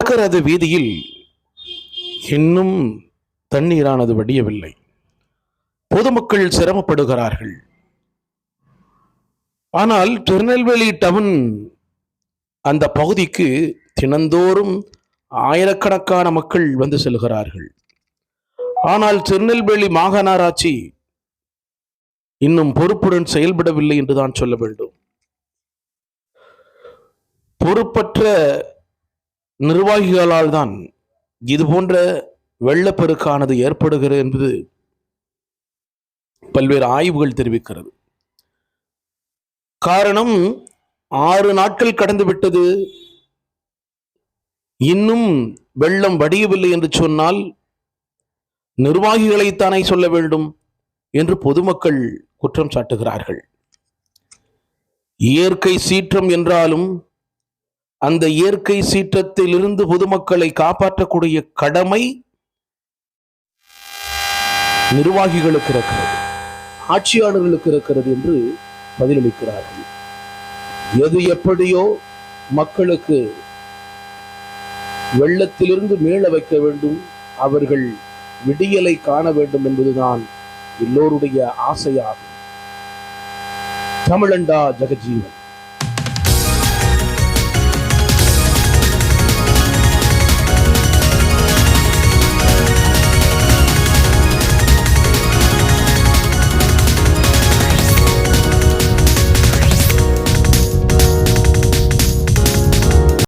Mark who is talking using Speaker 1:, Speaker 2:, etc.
Speaker 1: நகரது வீதியில் இன்னும் தண்ணீரானது வடியவில்லை. பொதுமக்கள் சிரமப்படுகிறார்கள். ஆனால் திருநெல்வேலி டவுன் அந்த பகுதிக்கு தினந்தோறும் ஆயிரக்கணக்கான மக்கள் வந்து செல்கிறார்கள். ஆனால் திருநெல்வேலி மாகாணராட்சி இன்னும் பொறுப்புடன் செயல்படவில்லை என்றுதான் சொல்ல வேண்டும். பொறுப்பற்ற நிர்வாகிகளால் தான் இது போன்ற வெள்ளப்பெருக்கானது ஏற்படுகிறது என்பது பல்வேறு ஆய்வுகள் தெரிவிக்கிறது. காரணம் ஆறு நாட்கள் கடந்து விட்டது. இன்னும் வெள்ளம் வடியவில்லை என்று சொன்னால் நிர்வாகிகளைத்தானே சொல்ல வேண்டும் என்று பொதுமக்கள் குற்றம் சாட்டுகிறார்கள். இயற்கை சீற்றம் என்றாலும் அந்த இயற்கை சீற்றத்திலிருந்து பொதுமக்களை காப்பாற்றக்கூடிய கடமை நிர்வாகிகளுக்கு இருக்கிறது. ஆட்சியாளர்களுக்கு இருக்கிறது என்று பதிலளிக்கிறார்கள். எது எப்படியோ மக்களுக்கு வெள்ளத்திலிருந்து மீள வைக்க வேண்டும் அவர்கள் விடியலை காண வேண்டும் என்பதுதான் எல்லோருடைய ஆசையாகும். தமிழண்டா ஜெகஜீவன்.